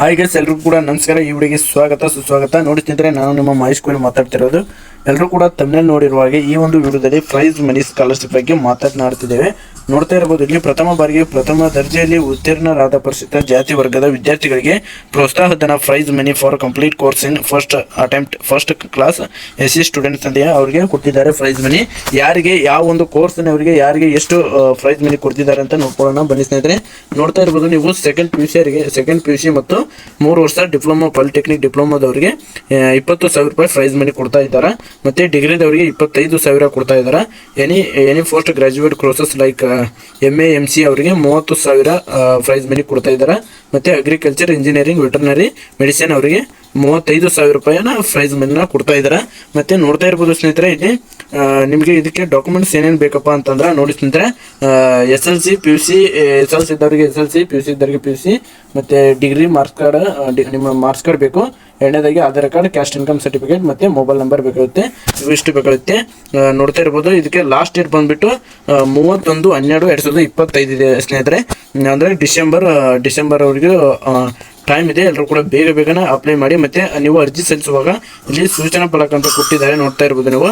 Hi guys ಎಲ್ರಿಗೂ ಕೂಡ ನಮಸ್ಕಾರ. ಈ ವಿಡಿಯೋಗೆ ಸ್ವಾಗತ. ಸುಸ್ವಾಗತ. ನೋಡಿ ನಾನು ನಿಮ್ಮ ಮಹೇಶ್ ಮಾತಾಡ್ತಿರೋದು. ಎಲ್ಲರೂ ಕೂಡ ತಮ್ಮಲ್ಲಿ ನೋಡಿರುವ ಹಾಗೆ ಈ ಒಂದು ವಿಡಿಯೋದಲ್ಲಿ ಪ್ರೈಸ್ ಮನಿ ಸ್ಕಾಲರ್ಶಿಪ್ ಬಗ್ಗೆ ಮಾತನಾಡ್ತಿದ್ದೇವೆ. ನೋಡ್ತಾ ಇರಬಹುದು ಇಲ್ಲಿ ಪ್ರಥಮ ಬಾರಿಗೆ ಪ್ರಥಮ ದರ್ಜೆಯಲ್ಲಿ ಉತ್ತೀರ್ಣರಾದ ಪರಿಶಿಷ್ಟ ಜಾತಿ ವರ್ಗದ ವಿದ್ಯಾರ್ಥಿಗಳಿಗೆ ಪ್ರೋತ್ಸಾಹ ಧನ prize money for complete course in first attempt first class S C students ಅಂತ ಅವರಿಗೆ ಕೊಟ್ಟಿದ್ದಾರೆ ಪ್ರೈಸ್ ಮನಿ ಯಾರಿಗೆ, ಯಾವ ಒಂದು ಕೋರ್ಸ್ ಅವರಿಗೆ ಯಾರಿಗೆ ಎಷ್ಟು ಪ್ರೈಸ್ ಮನಿ ಕೊಡ್ತಿದ್ದಾರೆ ಅಂತ ನೋಡ್ಕೊಳ್ಳೋಣ. ಬನ್ನಿ ಸ್ನೇಹಿತರೆ, ನೋಡ್ತಾ ಇರ್ಬೋದು, ನೀವು ಸೆಕೆಂಡ್ ಪಿ ಯು ಸಿ ಅವರಿಗೆ ಸೆಕೆಂಡ್ ಪಿ ಯು ಸಿ ಮತ್ತು ಮೂರು ವರ್ಷ ಡಿಪ್ಲೊಮಾ ಪಾಲಿಟೆಕ್ನಿಕ್ ಡಿಪ್ಲೊಮಾದವರಿಗೆ ಇಪ್ಪತ್ತು ಸಾವಿರ ರೂಪಾಯಿ ಪ್ರೈಸ್ ಮನಿ ಕೊಡ್ತಾ ಇದ್ದಾರೆ? ಮತ್ತೆ ಡಿಗ್ರಿದವರಿಗೆ ಇಪ್ಪತ್ತೈದು ಸಾವಿರ ಕೊಡ್ತಾ ಇದ್ದಾರೆ. Any any post graduate courses like M A M C ಅವರಿಗೆ ಮೂವತ್ತು ಸಾವಿರ ಪ್ರೈಸ್ ಮನಿ ಕೊಡ್ತಾ ಇದ್ದಾರೆ. ಮತ್ತೆ ಅಗ್ರಿಕಲ್ಚರ್ ಇಂಜಿನಿಯರಿಂಗ್ ವೆಟರ್ನರಿ ಮೆಡಿಸಿನ್ ಅವರಿಗೆ ಮೂವತ್ತೈದು ಸಾವಿರ ರೂಪಾಯಿನ ಪ್ರೈಸ್ ಮನಿನ ಕೊಡ್ತಾ ಇದ್ದಾರೆ. ಮತ್ತೆ ನೋಡ್ತಾ ಇರ್ಬೋದು ಸ್ನೇಹಿತರೆ ಇಲ್ಲಿ ನಿಮಗೆ ಇದಕ್ಕೆ ಡಾಕ್ಯುಮೆಂಟ್ಸ್ ಏನೇನು ಬೇಕಪ್ಪ ಅಂತಂದ್ರೆ ನೋಡಿ ಸ್ನೇಹಿತರೆ S L C P U C S L C ಇದ್ದವರಿಗೆ S L C P U C ಇದ್ದವರಿಗೆ ಪಿ ಯು ಸಿ ಮತ್ತೆ ಡಿಗ್ರಿ ಮಾರ್ಕ್ಸ್ ಕಾರ್ಡ್ ನಿಮ್ಮ ಮಾರ್ಕ್ಸ್ ಕಾರ್ಡ್ ಬೇಕು. ಎರಡನೇದಾಗಿ Aadhaar card caste income certificate ಮತ್ತೆ ಮೊಬೈಲ್ ನಂಬರ್ ಬೇಕಾಗುತ್ತೆ. ಇವಿಷ್ಟು ಬೇಕಾಗುತ್ತೆ. ನೋಡ್ತಾ ಇರ್ಬೋದು, ಇದಕ್ಕೆ ಲಾಸ್ಟ್ ಡೇಟ್ ಬಂದ್ಬಿಟ್ಟು ಮೂವತ್ತೊಂದು, ಹನ್ನೆರಡು, ಎರಡು ಸಾವಿರದ ಇಪ್ಪತ್ತೈದು ಇದೆ ಸ್ನೇಹಿತರೆ. ಅಂದರೆ ಡಿಸೆಂಬರ್ ಡಿಸೆಂಬರ್ ಅವರಿಗೆ ಟೈಮ್ ಇದೆ. ಎಲ್ಲರೂ ಕೂಡ ಬೇಗ ಬೇಗನೆ ಅಪ್ಲೈ ಮಾಡಿ ಮತ್ತೆ ನೀವು ಅರ್ಜಿ ಸಲ್ಲಿಸುವಾಗ ಇಲ್ಲಿ ಸೂಚನಾ ಫಲಕ ಅಂತ ಕೊಟ್ಟಿದ್ದಾರೆ ನೋಡ್ತಾ ಇರ್ಬೋದು ನೀವು.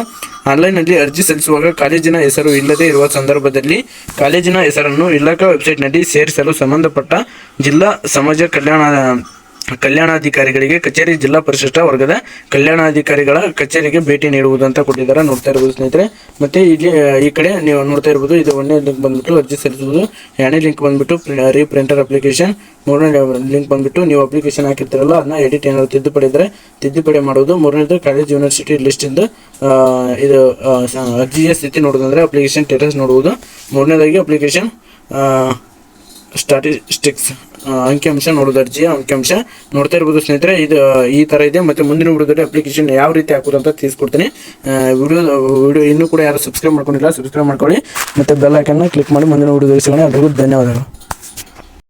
ಆನ್ಲೈನ್ನಲ್ಲಿ ಅರ್ಜಿ ಸಲ್ಲಿಸುವಾಗ ಕಾಲೇಜಿನ ಹೆಸರು ಇಲ್ಲದೆ ಇರುವ ಸಂದರ್ಭದಲ್ಲಿ ಕಾಲೇಜಿನ ಹೆಸರನ್ನು ಇಲಾಖಾ ವೆಬ್ಸೈಟ್ನಲ್ಲಿ ಸೇರಿಸಲು ಸಂಬಂಧಪಟ್ಟ ಜಿಲ್ಲಾ ಸಮಾಜ ಕಲ್ಯಾಣ ಕಲ್ಯಾಣಾಧಿಕಾರಿಗಳಿಗೆ ಕಚೇರಿ ಜಿಲ್ಲಾ ಪರಿಶಿಷ್ಟ ವರ್ಗದ ಕಲ್ಯಾಣಾಧಿಕಾರಿಗಳ ಕಚೇರಿಗೆ ಭೇಟಿ ನೀಡುವುದು ಅಂತ ಕೊಟ್ಟಿದ್ದಾರೆ. ನೋಡ್ತಾ ಇರ್ಬೋದು ಸ್ನೇಹಿತರೆ. ಮತ್ತೆ ಇಲ್ಲಿ ಈ ಕಡೆ ನೀವು ನೋಡ್ತಾ ಇರ್ಬೋದು, ಇದು ಒಂದನೇ ಲಿಂಕ್ ಬಂದ್ಬಿಟ್ಟು ಅರ್ಜಿ ಸಲ್ಲಿಸುವುದು ಎರಡನೇ ಲಿಂಕ್ ಬಂದ್ಬಿಟ್ಟು ರೀ ಪ್ರಿಂಟರ್ ಅಪ್ಲಿಕೇಶನ್ ಮೂರನೇ ಲಿಂಕ್ ಬಂದ್ಬಿಟ್ಟು ನೀವು ಅಪ್ಲಿಕೇಶನ್ ಹಾಕಿರ್ತೀರಲ್ಲ, ಅದನ್ನ ಎಡಿಟ್ ಏನಾದ್ರು ತಿದ್ದುಪಡಿ ಇದ್ರೆ ತಿದ್ದುಪಡಿ ಮಾಡೋದು. ಮೂರನೇದು ಕಾಲೇಜ್ ಯೂನಿವರ್ಸಿಟಿ ಲಿಸ್ಟ್ ಇಂದ ಇದು ಅರ್ಜಿಯ ಸ್ಥಿತಿ ನೋಡೋದಂದ್ರೆ ಅಪ್ಲಿಕೇಶನ್ ಸ್ಟೇಟಸ್ ನೋಡುವುದು. ಮೂರನೇದಾಗಿ ಅಪ್ಲಿಕೇಶನ್ ಸ್ಟಾಟಿಸ್ಟಿಕ್ಸ್ ಅಂಕಿಅಂಶ ನೋಡೋದು ಅರ್ಜಿಯ ಅಂಕಿಅಂಶ ನೋಡ್ತಾ ಇರ್ಬೋದು ಸ್ನೇಹಿತರೆ, ಇದು ಈ ತರ ಇದೆ. ಮತ್ತೆ ಮುಂದಿನ ವಿಡಿಯೋದಲ್ಲಿ ಅಪ್ಲಿಕೇಶನ್ ಯಾವ ರೀತಿ ಹಾಕೋದು ಅಂತ ತಿಳಿಸ್ಕೊಡ್ತೀನಿ. ವಿಡಿಯೋ ವಿಡಿಯೋ ಇನ್ನೂ ಕೂಡ ಯಾರು ಸಬ್ಸ್ಕ್ರೈಬ್ ಮಾಡ್ಕೊಂಡಿಲ್ಲ ಸಬ್ಸ್ಕ್ರೈಬ್ ಮಾಡ್ಕೊಳ್ಳಿ. ಮತ್ತೆ ಬೆಲ್ ಐಕನ್ನ ಕ್ಲಿಕ್ ಮಾಡಿ ಮುಂದಿನ ವಿಡಿಯೋ ಸಿಗೋಣ ಎಲ್ರಿಗೂ ಧನ್ಯವಾದಗಳು.